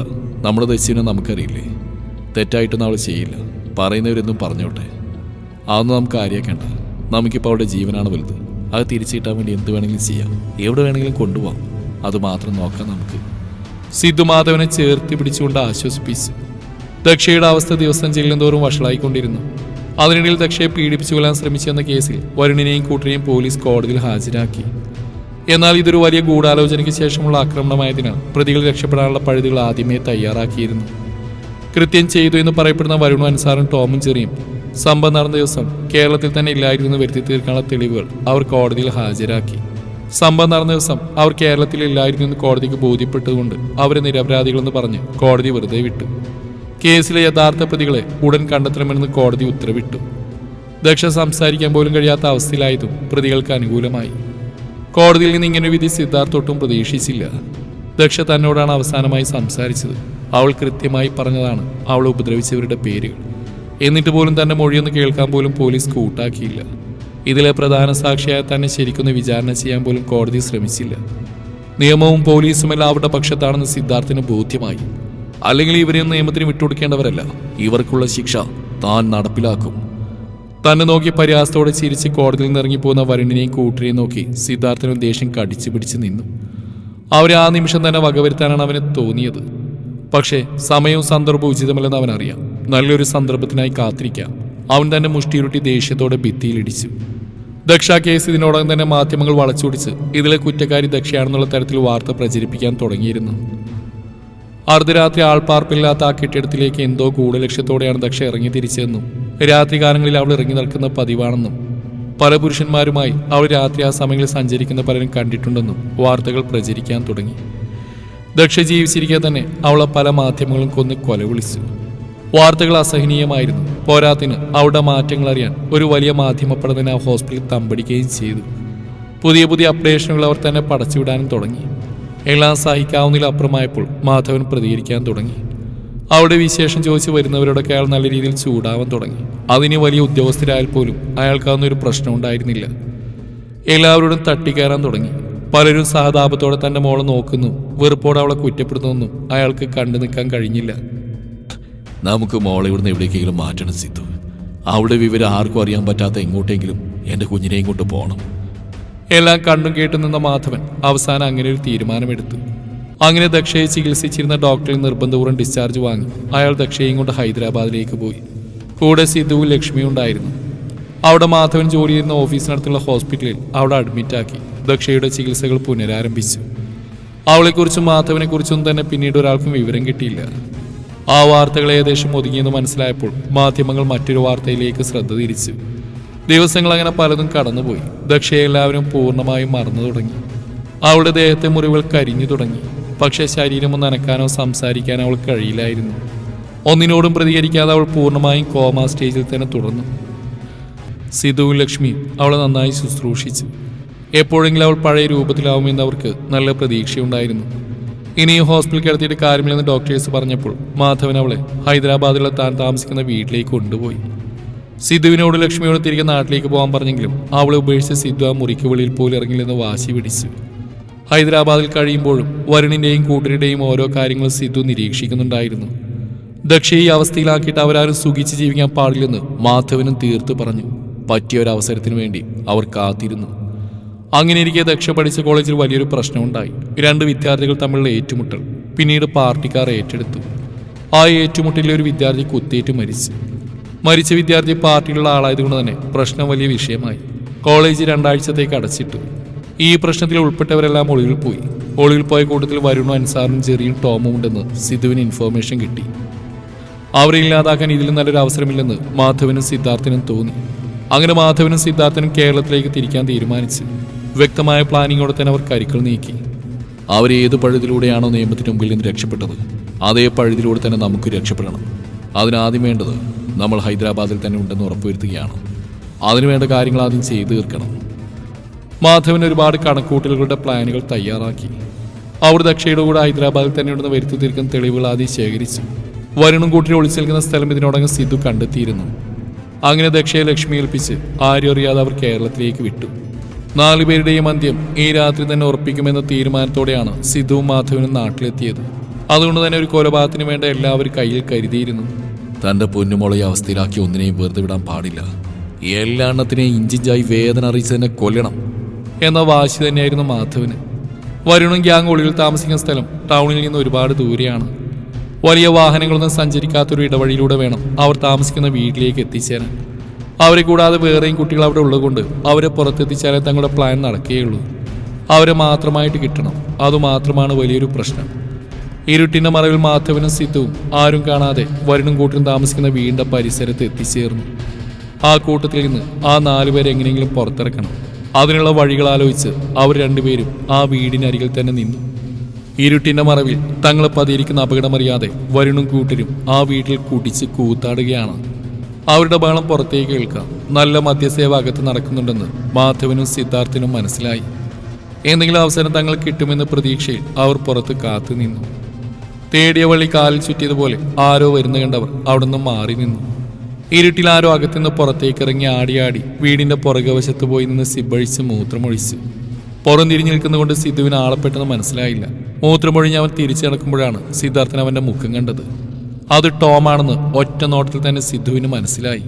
നമ്മുടെ ദശിനെ നമുക്കറിയില്ലേ? തെറ്റായിട്ടൊന്നും അവൾ ചെയ്യില്ല. പറയുന്നവരെന്നും പറഞ്ഞോട്ടെ. അതൊന്നും നമുക്ക് ആരെയൊക്കെയുണ്ട് നമുക്കിപ്പോൾ അവിടെ ജീവനാണ് വലുത്. അത് തിരിച്ചു കിട്ടാൻ വേണ്ടി എന്ത് വേണമെങ്കിലും ചെയ്യാം. എവിടെ വേണമെങ്കിലും കൊണ്ടുപോകാം അത് മാത്രം നോക്കാം നമുക്ക്. സിദ്ധു ചേർത്തി പിടിച്ചുകൊണ്ട് ആശ്വസിപ്പിച്ചു ദക്ഷയുടെ അവസ്ഥ ദിവസം ചെല്ലും തോറും വഷളായിക്കൊണ്ടിരുന്നു. അതിനിടയിൽ ദക്ഷയെ പീഡിപ്പിച്ചു കൊല്ലാൻ ശ്രമിച്ചെന്ന കേസിൽ വരുണിനെയും കൂട്ടരെയും പോലീസ് കോടതിയിൽ ഹാജരാക്കി. എന്നാൽ ഇതൊരു വലിയ ഗൂഢാലോചനയ്ക്ക് ശേഷമുള്ള ആക്രമണമായതിനാൽ പ്രതികൾ രക്ഷപ്പെടാനുള്ള പഴുതുകൾ ആദ്യമേ തയ്യാറാക്കിയിരുന്നു. കൃത്യം ചെയ്തു എന്ന് പറയപ്പെടുന്ന വരുണു അൻസാറും ടോമും ചെറിയും സംഭവം നടന്ന ദിവസം കേരളത്തിൽ തന്നെ ഇല്ലായിരുന്നു വരുത്തി തീർക്കാനുള്ള തെളിവുകൾ അവർ കോടതിയിൽ ഹാജരാക്കി. സംഭവം നടന്ന ദിവസം അവർ കേരളത്തിൽ ഇല്ലായിരുന്നു എന്ന് കോടതിക്ക് ബോധ്യപ്പെട്ടതുകൊണ്ട് അവരെ നിരപരാധികളെന്ന് പറഞ്ഞ് കോടതി വെറുതെ വിട്ടു. കേസിലെ യഥാർത്ഥ പ്രതികളെ ഉടൻ കണ്ടെത്തണമെന്ന് കോടതി ഉത്തരവിട്ടു. ദക്ഷ സംസാരിക്കാൻ പോലും കഴിയാത്ത അവസ്ഥയിലായതും പ്രതികൾക്ക് അനുകൂലമായി. കോടതിയിൽ നിന്ന് ഇങ്ങനെ വിധി സിദ്ധാർത്ഥോട്ടും പ്രതീക്ഷിച്ചില്ല. ദക്ഷ തന്നോടാണ് അവസാനമായി സംസാരിച്ചത്. അവൾ കൃത്യമായി പറഞ്ഞതാണ് അവളെ ഉപദ്രവിച്ചവരുടെ പേരുകൾ. എന്നിട്ട് പോലും തന്റെ മൊഴിയൊന്ന് കേൾക്കാൻ പോലും പോലീസ് കൂട്ടാക്കിയില്ല. ഇതിലെ പ്രധാന സാക്ഷിയായ തന്നെ ശരിക്കൊന്ന് വിചാരണ ചെയ്യാൻ പോലും കോടതി ശ്രമിച്ചില്ല. നിയമവും പോലീസും എല്ലാം അവരുടെ പക്ഷത്താണെന്ന് സിദ്ധാർത്ഥിന് ബോധ്യമായി. അല്ലെങ്കിൽ ഇവരെയും നിയമത്തിന് വിട്ടുകൊടുക്കേണ്ടവരല്ല. ഇവർക്കുള്ള ശിക്ഷ താൻ നടപ്പിലാക്കും. തന്നെ നോക്കി പരിഹാസത്തോടെ ചിരിച്ച് കോടതിയിൽ ഇറങ്ങിപ്പോകുന്ന വരുണിനെയും കൂട്ടിനെയും നോക്കി സിദ്ധാർത്ഥന ദേഷ്യം കടിച്ചു പിടിച്ച് നിന്നു. അവരെ ആ നിമിഷം തന്നെ വകവരുത്താനാണ് അവന് തോന്നിയത്. പക്ഷേ സമയവും സന്ദർഭവും ഉചിതമല്ലെന്ന് അവനറിയാം. നല്ലൊരു സന്ദർഭത്തിനായി കാത്തിരിക്കാം. അവൻ തന്നെ മുഷ്ടിയുരുട്ടി ദേഷ്യത്തോടെ ഭിത്തിയിലിടിച്ചു ദക്ഷ കേസ് ഇതിനോടകം തന്നെ മാധ്യമങ്ങൾ വളച്ചൊടിച്ച് ഇതിലെ കുറ്റക്കാരി ദക്ഷയാണെന്നുള്ള തരത്തിൽ വാർത്ത പ്രചരിപ്പിക്കാൻ തുടങ്ങിയിരുന്നു. അർദ്ധരാത്രി ആൾപ്പാർപ്പില്ലാത്ത ആ കെട്ടിടത്തിലേക്ക് എന്തോ ഗൂഢലക്ഷ്യത്തോടെയാണ് ദക്ഷ ഇറങ്ങി തിരിച്ചതെന്നും രാത്രികാലങ്ങളിൽ അവൾ ഇറങ്ങി നടക്കുന്ന പതിവാണെന്നും പല പുരുഷന്മാരുമായി അവൾ രാത്രി ആ സമയങ്ങളിൽ സഞ്ചരിക്കുന്ന പലരും കണ്ടിട്ടുണ്ടെന്നും വാർത്തകൾ പ്രചരിക്കാൻ തുടങ്ങി. ദക്ഷ ജീവിച്ചിരിക്കെ തന്നെ അവളെ പല മാധ്യമങ്ങളും കൊന്ന് കൊല വിളിച്ചു വാർത്തകൾ അസഹനീയമായിരുന്നു. പോരാത്തിന് അവിടെ മാറ്റങ്ങൾ അറിയാൻ ഒരു വലിയ മാധ്യമപ്രദന ആ ഹോസ്പിറ്റലിൽ തമ്പടിക്കുകയും ചെയ്തു. പുതിയ പുതിയ അപ്ഡേഷനുകൾ അവർ തന്നെ പടച്ചുവിടാനും തുടങ്ങി. എല്ലാം സഹിക്കാവുന്നതിലപ്പുറമായപ്പോൾ മാധവൻ പ്രതികരിക്കാൻ തുടങ്ങി. അവിടെ വിശേഷം ചോദിച്ചു വരുന്നവരോടൊക്കെ അയാൾ നല്ല രീതിയിൽ ചൂടാവാൻ തുടങ്ങി. അതിന് വലിയ ഉദ്യോഗസ്ഥരായാൽ പോലും അയാൾക്കാവുന്നൊരു പ്രശ്നം ഉണ്ടായിരുന്നില്ല. എല്ലാവരോടും തട്ടിക്കയറാൻ തുടങ്ങി. പലരും സഹതാപത്തോടെ തന്റെ മോളെ നോക്കുന്നു വെറുപ്പോടെ അവളെ കുറ്റപ്പെടുത്തുന്നു അയാൾക്ക് കണ്ടു നിൽക്കാൻ കഴിഞ്ഞില്ല. നമുക്ക് മോളെ ഇവിടുന്ന് എവിടേക്കെങ്കിലും മാറ്റണം സിദ്ധു. അവിടെ വിവരം ആർക്കും അറിയാൻ പറ്റാത്ത എങ്ങോട്ടെങ്കിലും എന്റെ കുഞ്ഞിനെയും കൊണ്ട് പോകണം എല്ലാം കണ്ടും കേട്ടു നിന്ന മാധവൻ അവസാനം അങ്ങനെ ഒരു തീരുമാനമെടുത്തു. അങ്ങനെ ദക്ഷയെ ചികിത്സിച്ചിരുന്ന ഡോക്ടറിൽ നിർബന്ധപൂർവം ഡിസ്ചാർജ് വാങ്ങി. അയാൾ ദക്ഷയെയും കൊണ്ട് ഹൈദരാബാദിലേക്ക് പോയി. കൂടെ സിദ്ധുവും ലക്ഷ്മിയും ഉണ്ടായിരുന്നു. അവിടെ മാധവൻ ജോലി ചെയ്യുന്ന ഓഫീസിനടുത്തുള്ള ഹോസ്പിറ്റലിൽ അവിടെ അഡ്മിറ്റാക്കി ദക്ഷയുടെ ചികിത്സകൾ പുനരാരംഭിച്ചു. അവളെക്കുറിച്ചും മാധവനെക്കുറിച്ചും തന്നെ പിന്നീട് ഒരാൾക്കും വിവരം കിട്ടിയില്ല. ആ വാർത്തകൾ ഏകദേശം ഒതുങ്ങിയെന്ന് മനസ്സിലായപ്പോൾ മാധ്യമങ്ങൾ മറ്റൊരു വാർത്തയിലേക്ക് ശ്രദ്ധ തിരിച്ചു. ദിവസങ്ങൾ അങ്ങനെ പലതും കടന്നുപോയി. ദക്ഷയെ എല്ലാവരും പൂർണമായും മറന്നു തുടങ്ങി. അവളുടെ ദേഹത്തെ മുറിവുകൾ കരിഞ്ഞു തുടങ്ങി. പക്ഷേ ശരീരം ഒന്ന് അനക്കാനോ സംസാരിക്കാനോ അവൾ കഴിയില്ലായിരുന്നു. ഒന്നിനോടും പ്രതികരിക്കാതെ അവൾ പൂർണമായും കോമ സ്റ്റേജിൽ തന്നെ തുടർന്നു. സിധുവും ലക്ഷ്മിയും അവളെ നന്നായി ശുശ്രൂഷിച്ചു. എപ്പോഴെങ്കിലും അവൾ പഴയ രൂപത്തിലാവുമെന്ന് അവർക്ക് നല്ല പ്രതീക്ഷയുണ്ടായിരുന്നു. ഇനിയും ഹോസ്പിറ്റലിൽ കിടത്തിയിട്ട് കാര്യമില്ലെന്ന് ഡോക്ടേഴ്സ് പറഞ്ഞപ്പോൾ മാധവൻ അവളെ ഹൈദരാബാദിലുള്ള താൻ താമസിക്കുന്ന വീട്ടിലേക്ക് കൊണ്ടുപോയി. സിദ്ധുവിനോട് ലക്ഷ്മിയോട് തിരികെ നാട്ടിലേക്ക് പോകാൻ പറഞ്ഞെങ്കിലും അവളെ ഉപേക്ഷിച്ച് സിദ്ധു ആ മുറിക്ക് വെളിയിൽ പോലും ഇറങ്ങില്ലെന്ന് വാശി പിടിച്ചു. ഹൈദരാബാദിൽ കഴിയുമ്പോഴും വരുണിന്റെയും കൂട്ടരുടെയും ഓരോ കാര്യങ്ങളും സിദ്ധു നിരീക്ഷിക്കുന്നുണ്ടായിരുന്നു. ദക്ഷയെ ഈ അവസ്ഥയിലാക്കിയിട്ട് അവരാരും സുഖിച്ച് ജീവിക്കാൻ പാടില്ലെന്ന് മാധവനും തീർത്തു പറഞ്ഞു. പറ്റിയ ഒരു അവസരത്തിന് വേണ്ടി അവർ കാത്തിരുന്നു. അങ്ങനെ ഇരിക്കെ ദക്ഷ പഠിച്ച കോളേജിൽ വലിയൊരു പ്രശ്നമുണ്ടായി. രണ്ട് വിദ്യാർത്ഥികൾ തമ്മിലുള്ള ഏറ്റുമുട്ടൽ. പിന്നീട് പാർട്ടിക്കാർ ഏറ്റെടുത്തു. ആ ഏറ്റുമുട്ടലിൽ ഒരു വിദ്യാർത്ഥി കുത്തേറ്റ് മരിച്ചു. മരിച്ച വിദ്യാർത്ഥി പാർട്ടിയിലുള്ള ആളായതുകൊണ്ട് തന്നെ പ്രശ്നം വലിയ വിഷയമായി. കോളേജ് രണ്ടാഴ്ചത്തേക്ക് അടച്ചിട്ടു. ഈ പ്രശ്നത്തിൽ ഉൾപ്പെട്ടവരെല്ലാം ഒളിവിൽ പോയി. ഒളിവിൽ പോയ കൂട്ടത്തിൽ വരുണും അൻസാറും ചെറിയും ടോമും ഉണ്ടെന്ന് സിദ്ധുവിന് ഇൻഫോർമേഷൻ കിട്ടി. അവരെ ഇല്ലാതാക്കാൻ ഇതിലും നല്ലൊരു അവസരമില്ലെന്ന് മാധവനും സിദ്ധാർത്ഥനും തോന്നി. അങ്ങനെ മാധവനും സിദ്ധാർത്ഥനും കേരളത്തിലേക്ക് തിരിക്കാൻ തീരുമാനിച്ചു. വ്യക്തമായ പ്ലാനിങ്ങോടെ തന്നെ അവർ കരിക്കൾ നീക്കി. അവർ ഏത് പഴുതിലൂടെയാണോ നിയമത്തിന് മുമ്പിൽ നിന്ന് രക്ഷപ്പെട്ടത് അതേ പഴുതിലൂടെ തന്നെ നമുക്ക് രക്ഷപ്പെടണം. അതിനാദ്യം വേണ്ടത് നമ്മൾ ഹൈദരാബാദിൽ തന്നെ ഉണ്ടെന്ന് ഉറപ്പുവരുത്തുകയാണ്. അതിനുവേണ്ട കാര്യങ്ങൾ ആദ്യം ചെയ്തു തീർക്കണം. മാധവൻ ഒരുപാട് കണക്കൂട്ടലുകളുടെ പ്ലാനുകൾ തയ്യാറാക്കി. അവർ ദക്ഷയുടെ കൂടെ ഹൈദരാബാദിൽ തന്നെ ഉണ്ടെന്ന് വരുത്തി തീർക്കുന്ന തെളിവുകൾ ആദ്യം ശേഖരിച്ചു വരുണും കൂട്ടി ഒളിച്ചു നിൽക്കുന്ന സ്ഥലം ഇതിനോടങ്ങ് സിദ്ധു കണ്ടെത്തിയിരുന്നു. അങ്ങനെ ദക്ഷയെ ലക്ഷ്മി ഏൽപ്പിച്ച് ആരും അറിയാതെ അവർ കേരളത്തിലേക്ക് വിട്ടു. നാലുപേരുടെയും അന്ത്യം ഈ രാത്രി തന്നെ ഉറപ്പിക്കുമെന്ന തീരുമാനത്തോടെയാണ് സിദ്ധുവും മാധവനും നാട്ടിലെത്തിയത്. അതുകൊണ്ട് തന്നെ ഒരു കൊലപാതകത്തിന് വേണ്ട എല്ലാവരും കയ്യിൽ കരുതിയിരുന്നു. തന്റെ പൊന്നുമോളെ ഈ അവസ്ഥയിലാക്കി ഒന്നിനെയും വെറുതെ വിടാൻ പാടില്ല. എല്ലാ എണ്ണത്തിനെയും ഇഞ്ചിഞ്ചായി വേദന അറിയിച്ച് തന്നെ കൊല്ലണം. എന്ന വാശി തന്നെയായിരുന്നു മാധവന്. വരുണും ഗ്യാങ് ഒളിയിൽ താമസിക്കുന്ന സ്ഥലം ടൗണിൽ നിന്ന് ഒരുപാട് ദൂരെയാണ്. വലിയ വാഹനങ്ങളൊന്നും സഞ്ചരിക്കാത്തൊരു ഇടവഴിയിലൂടെ വേണം അവർ താമസിക്കുന്ന വീട്ടിലേക്ക് എത്തിച്ചേരാൻ. അവരെ കൂടാതെ വേറെയും കുട്ടികൾ അവിടെ ഉള്ളതുകൊണ്ട് അവരെ പുറത്തെത്തിച്ചാലേ തങ്ങളുടെ പ്ലാൻ നടക്കുകയുള്ളൂ. അവരെ മാത്രമായിട്ട് കിട്ടണം. അതുമാത്രമാണ് വലിയൊരു പ്രശ്നം. ഇരുട്ടിന്റെ മറവിൽ മാധവനും സിദ്ധുവും ആരും കാണാതെ വരുണും കൂട്ടിനും താമസിക്കുന്ന വീടിന്റെ പരിസരത്ത് എത്തിച്ചേർന്നു. ആ കൂട്ടത്തിൽ നിന്ന് ആ നാലുപേരെ എങ്ങനെയെങ്കിലും പുറത്തിറക്കണം. അതിനുള്ള വഴികൾ ആലോചിച്ച് അവർ രണ്ടുപേരും ആ വീടിനരികിൽ തന്നെ നിന്നു. ഇരുട്ടിന്റെ മറവിൽ തങ്ങളെ പതിയിരിക്കുന്ന അപകടമറിയാതെ വരുണും കൂട്ടരും ആ വീട്ടിൽ കുടിച്ച് കൂത്താടുകയാണ്. അവരുടെ ബഹളം പുറത്തേക്ക് കേൾക്കാം. നല്ല മദ്യസേവ അകത്ത് നടക്കുന്നുണ്ടെന്ന് മാധവനും സിദ്ധാർത്ഥിനും മനസ്സിലായി. എന്തെങ്കിലും അവസരം തങ്ങൾ കിട്ടുമെന്ന പ്രതീക്ഷയിൽ അവർ പുറത്ത് കാത്തു നിന്നു. തേടിയ വള്ളി കാലിൽ ചുറ്റിയതുപോലെ ആരോ വരുന്ന കണ്ടവർ അവിടുന്ന് മാറി നിന്നു. ഇരുട്ടിൽ ആരോ അകത്തുനിന്ന് പുറത്തേക്ക് ഇറങ്ങി ആടിയാടി വീടിന്റെ പുറകുവശത്ത് പോയി നിന്ന് സിബഴിച്ച് മൂത്രമൊഴിച്ചു. പുറം തിരിഞ്ഞു നിൽക്കുന്നതുകൊണ്ട് സിദ്ധുവിന് ആളെ പെട്ടെന്ന് മനസ്സിലായില്ല. മൂത്രമൊഴിഞ്ഞ് അവൻ തിരിച്ചു നടക്കുമ്പോഴാണ് സിദ്ധാർത്ഥൻ അവന്റെ മുഖം കണ്ടത്. അത് ടോമാണെന്ന് ഒറ്റ നോട്ടത്തിൽ തന്നെ സിദ്ധുവിന് മനസ്സിലായി.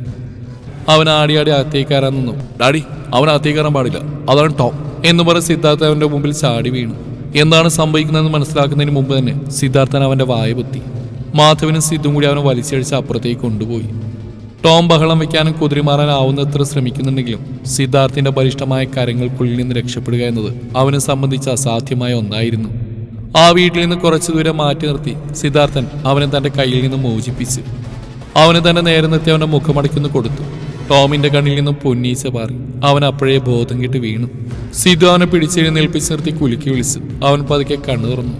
അവൻ ആടിയാടി അകത്തേക്ക് കയറാൻ നിന്നു. ഡാഡി അവൻ അത്തേക്കാരാൻ പാടില്ല. അതാണ് ടോം. എന്ന് പറഞ്ഞ് സിദ്ധാർത്ഥൻ അവന്റെ മുമ്പിൽ ചാടി വീണു. എന്താണ് സംഭവിക്കുന്നതെന്ന് മനസ്സിലാക്കുന്നതിന് മുമ്പ് തന്നെ സിദ്ധാർത്ഥൻ അവന്റെ വായ പൊത്തി. മാധവനും സിദ്ധും കൂടി അവനെ വലിച്ചഴിച്ച് അപ്പുറത്തേക്ക് കൊണ്ടുപോയി. ടോം ബഹളം വെക്കാനും കുതിരിമാറാനാവുന്നത്ര ശ്രമിക്കുന്നുണ്ടെങ്കിലും സിദ്ധാർത്ഥിന്റെ ബലിഷ്ഠമായ കരങ്ങൾക്കുള്ളിൽ നിന്ന് രക്ഷപ്പെടുക എന്നത് അവനെ സംബന്ധിച്ച് അസാധ്യമായ ഒന്നായിരുന്നു. ആ വീട്ടിൽ നിന്ന് കുറച്ചു ദൂരം മാറ്റി നിർത്തി. സിദ്ധാർത്ഥൻ അവനെ തന്റെ കയ്യിൽ നിന്ന് മോചിപ്പിച്ച്. അവന് തന്നെ നേരെ നിർത്തി അവന്റെ മുഖമടയ്ക്കുന്നു കൊടുത്തു. ടോമിന്റെ കണ്ണിൽ നിന്നും പൊന്നീച്ച പാറി. അവൻ അപ്പോഴേ ബോധം കെട്ട് വീണു. സിദ്ധു അവനെ പിടിച്ചെഴുന്നേൽപ്പിച്ച് നിർത്തി കുലുക്കി വിളിച്ചു. അവൻ പതുക്കെ കണ്ണു തുറന്നു.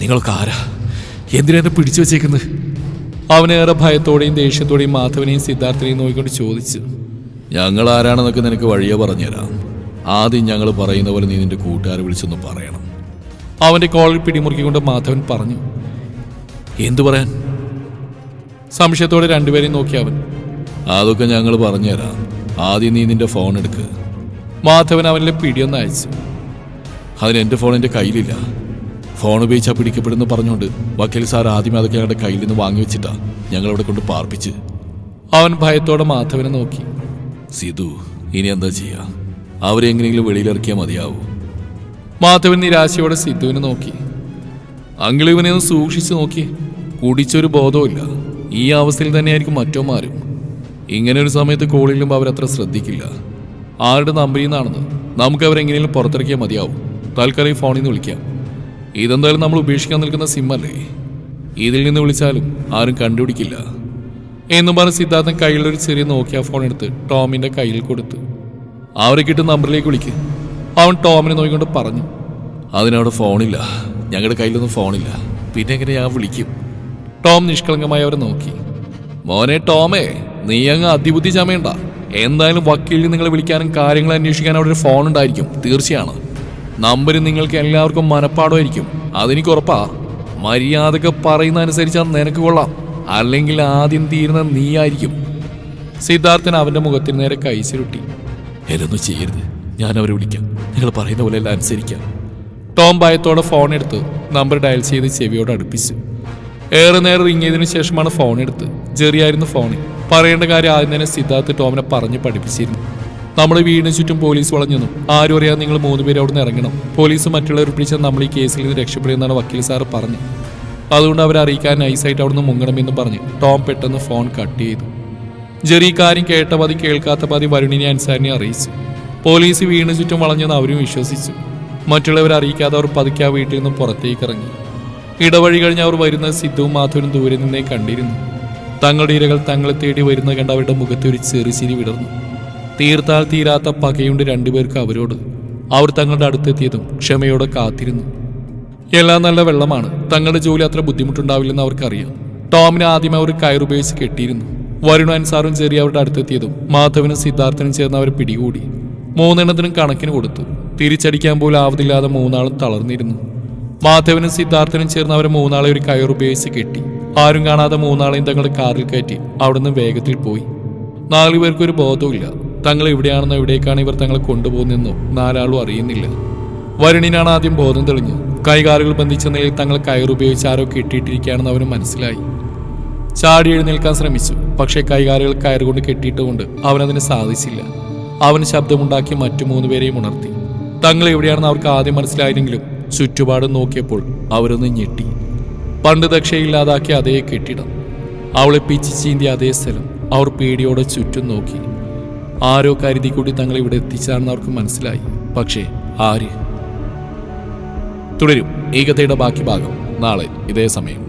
നിങ്ങൾക്ക് ആരാ? എന്തിനാ പിടിച്ചു വെച്ചേക്കുന്നത്? അവനേറെ ഭയത്തോടെയും ദേഷ്യത്തോടെയും മാധവനെയും സിദ്ധാർത്ഥനെയും നോക്കിക്കൊണ്ട് ചോദിച്ചു. ഞങ്ങൾ ആരാണെന്നൊക്കെ നിനക്ക് വഴിയെ പറഞ്ഞുതരാം. ആദ്യം ഞങ്ങൾ പറയുന്ന പോലെ നീ നിന്റെ കൂട്ടുകാരെ വിളിച്ചൊന്ന് പറയണം. അവന്റെ കോളിൽ പിടിമുറുക്കിക്കൊണ്ട് മാധവൻ പറഞ്ഞു എന്തു പറയാൻ? സംശയത്തോടെ രണ്ടുപേരെയും നോക്കി അവൻ. അതൊക്കെ ഞങ്ങൾ പറഞ്ഞുതരാം. ആദ്യം നീ നിന്റെ ഫോൺ എടുക്ക്. മാധവൻ അവനിലെ പിടിയൊന്ന് അയച്ചു. അതിന് എന്റെ ഫോൺ എന്റെ കയ്യിലില്ല. ഫോൺ ഉപയോഗിച്ചാൽ പിടിക്കപ്പെടുന്നു പറഞ്ഞുകൊണ്ട് വക്കീൽ സാർ ആദ്യം അതൊക്കെ ഞങ്ങളുടെ കയ്യിൽ നിന്ന് വാങ്ങി വെച്ചിട്ടാ ഞങ്ങളവിടെ കൊണ്ട് പാർപ്പിച്ച്. അവൻ ഭയത്തോടെ മാധവനെ നോക്കി. സിധു ഇനി എന്താ ചെയ്യുക അവരെങ്ങനെയെങ്കിലും വെളിയിലിറക്കിയാൽ മതിയാവൂ. മാധവൻ നിരാശയോടെ സിദ്ധുവിനെ നോക്കി. അങ്കിൾ ഇവനെ ഒന്ന് സൂക്ഷിച്ചു നോക്കി. കുടിച്ചൊരു ബോധവുമില്ല. ഈ അവസ്ഥയിൽ തന്നെയായിരിക്കും മറ്റോമാരും ഇങ്ങനെ ഒരു സമയത്ത് കോളിലും അവരത്ര ശ്രദ്ധിക്കില്ല. ആരുടെ നമ്പറിൽ നിന്നാണെന്ന്. നമുക്ക് അവരെങ്ങനെയും പുറത്തിറക്കിയാൽ മതിയാവും. തൽക്കാലം ഫോണിൽ നിന്ന് വിളിക്കാം. ഇതെന്തായാലും നമ്മൾ ഉപേക്ഷിക്കാൻ നിൽക്കുന്ന സിമ്മല്ലേ ഇതിൽ നിന്ന് വിളിച്ചാലും ആരും കണ്ടുപിടിക്കില്ല. എന്നും പറഞ്ഞ് സിദ്ധാർത്ഥൻ കയ്യിലൊരു ചെറിയ നോക്കിയ ഫോൺ എടുത്ത് ടോമിന്റെ കയ്യിൽ കൊടുത്തു. അവരെ കിട്ടുന്ന നമ്പറിലേക്ക് വിളിക്ക്. അവൻ ടോമിനെ നോക്കിക്കൊണ്ട് പറഞ്ഞു അതിനവിടെ ഫോണില്ല. ഞങ്ങളുടെ കയ്യിലൊന്നും ഫോണില്ല. പിന്നെ എങ്ങനെ ഞാൻ വിളിക്കും? ടോം നിഷ്കളങ്കമായി അവരെ നോക്കി. മോനെ ടോമേ നീ അങ്ങ് അതിബുദ്ധി ചമയണ്ട. എന്തായാലും വക്കീലിന് നിങ്ങളെ വിളിക്കാനും കാര്യങ്ങൾ അന്വേഷിക്കാനും അവിടെ ഒരു ഫോൺ ഉണ്ടായിരിക്കും. തീർച്ചയാണ്. നമ്പർ നിങ്ങൾക്ക് എല്ലാവർക്കും മനപ്പാടമായിരിക്കും. അതെനിക്ക് ഉറപ്പാ. മര്യാദയ്ക്ക് പറയുന്ന അനുസരിച്ചാൽ നിനക്ക് കൊള്ളാം. അല്ലെങ്കിൽ ആദ്യം തീരുന്ന നീയായിരിക്കും. സിദ്ധാർത്ഥൻ അവന്റെ മുഖത്തിന് നേരെ കൈസിലുട്ടി എന്നൊന്നും ചെയ്യരുത്. ഞാൻ അവരെ വിളിക്കാം. നിങ്ങൾ പറയുന്ന പോലെ എല്ലാം അനുസരിക്കാം. ടോം ഭയത്തോടെ ഫോൺ എടുത്ത് നമ്പർ ഡയൽ ചെയ്ത് ചെവിയോട് അടുപ്പിച്ചു. ഏറെ നേരം റിങ് ചെയ്തതിനു ശേഷമാണ് ഫോൺ എടുത്ത് ജെറിയായിരുന്നു ഫോണിൽ പറയേണ്ട കാര്യം ആദ്യം തന്നെ സിദ്ധാർത്ഥ് ടോമിനെ പറഞ്ഞ് പഠിപ്പിച്ചിരുന്നു. നമ്മുടെ വീടിന് ചുറ്റും പോലീസ് വളഞ്ഞെന്നും. ആരും അറിയാതെ നിങ്ങൾ മൂന്ന് പേര് അവിടെ നിന്ന് ഇറങ്ങണം. പോലീസ് മറ്റുള്ളവർ പിടിച്ചാൽ നമ്മൾ ഈ കേസിൽ നിന്ന് രക്ഷപ്പെടുമെന്നാണ് വക്കീൽ സാറ് പറഞ്ഞു അതുകൊണ്ട് അവരെ അറിയിക്കാൻ നൈസായിട്ട് നിന്ന് മുങ്ങണമെന്ന് പറഞ്ഞ് ടോം പെട്ടെന്ന് ഫോൺ കട്ട് ചെയ്തു. ജെറി കാര്യം കേട്ട പതി കേൾക്കാത്ത പതി വരുണിനെ അൻസാരിനെ അറിയിച്ചു. പോലീസ് വീണ് ചുറ്റും വളഞ്ഞെന്ന് അവരും വിശ്വസിച്ചു. മറ്റുള്ളവരെ അറിയിക്കാതെ അവർ പതുക്കെ ആ വീട്ടിൽ നിന്നും പുറത്തേക്ക് ഇറങ്ങി. ഇടവഴി കഴിഞ്ഞ് അവർ വരുന്ന സിദ്ധുവും മാധവനും ദൂരെ നിന്നേ കണ്ടിരുന്നു. തങ്ങളുടെ ഇരകൾ തങ്ങളെ തേടി വരുന്ന കണ്ട് അവരുടെ മുഖത്ത് ഒരു ചെറുചിരി വിടർന്നു. തീർത്താൽ തീരാത്ത പകയുണ്ട് രണ്ടുപേർക്ക് അവരോട്. അവർ തങ്ങളുടെ അടുത്തെത്തിയതും ക്ഷമയോടെ കാത്തിരുന്നു. എല്ലാം നല്ല വെള്ളമാണ്. തങ്ങളുടെ ജോലി അത്ര ബുദ്ധിമുട്ടുണ്ടാവില്ലെന്ന് അവർക്കറിയാം. ടോമിന് ആദ്യം അവർ കയറുപയോഗിച്ച് കെട്ടിയിരുന്നു. വരുണ അൻസാറും ചെറിയ അവരുടെ അടുത്തെത്തിയതും മാധവനും സിദ്ധാർത്ഥനും ചേർന്ന് അവർ പിടികൂടി. മൂന്നെണ്ണത്തിനും കണക്കിന് കൊടുത്തു. തിരിച്ചടിക്കാൻ പോലും ആവതില്ലാതെ മൂന്നാളും തളർന്നിരുന്നു. മാധവനും സിദ്ധാർത്ഥനും ചേർന്ന് അവരെ മൂന്നാളെ ഒരു കയറുപയോഗിച്ച് കെട്ടി. ആരും കാണാതെ മൂന്നാളെയും തങ്ങളുടെ കാറിൽ കയറ്റി അവിടുന്ന് വേഗത്തിൽ പോയി. നാലു പേർക്കൊരു ബോധവുമില്ല. തങ്ങൾ എവിടെയാണെന്നോ എവിടേക്കാണ് ഇവർ തങ്ങളെ കൊണ്ടുപോകുന്നെന്നോ നാലാളും അറിയുന്നില്ല. വരുണിനാണ് ആദ്യം ബോധം തെളിഞ്ഞു. കൈകാലുകൾ ബന്ധിച്ച നിലയിൽ തങ്ങൾ കയറുപയോഗിച്ച് ആരോ കെട്ടിയിട്ടിരിക്കുകയാണെന്ന് അവന് മനസ്സിലായി. ചാടി എഴുന്നേൽക്കാൻ ശ്രമിച്ചു. പക്ഷേ കൈകാലുകൾ കയറുകൊണ്ട് കെട്ടിയിട്ടുകൊണ്ട് അവനതിന് സാധിച്ചില്ല. അവൻ ശബ്ദമുണ്ടാക്കി മറ്റു മൂന്ന് പേരെയും ഉണർത്തി. തങ്ങൾ എവിടെയാണെന്ന് അവർക്ക് ആദ്യം മനസ്സിലായില്ലെങ്കിലും ചുറ്റുപാടും നോക്കിയപ്പോൾ അവരൊന്ന് ഞെട്ടി. പണ്ട് ദക്ഷയില്ലാതാക്കിയ അതേ കെട്ടിടം. അവളെ പിച്ചി ചീന്തിയ അതേ സ്ഥലം അവർ പേടിയോടെ ചുറ്റും നോക്കി. ആരോ കരുതി കൂടി തങ്ങളെ ഇവിടെ എത്തിച്ചാണെന്ന് അവർക്ക് മനസ്സിലായി. പക്ഷേ ആര്? തുടരും. ഈ കഥയുടെ ബാക്കി ഭാഗം നാളെ ഇതേ സമയം.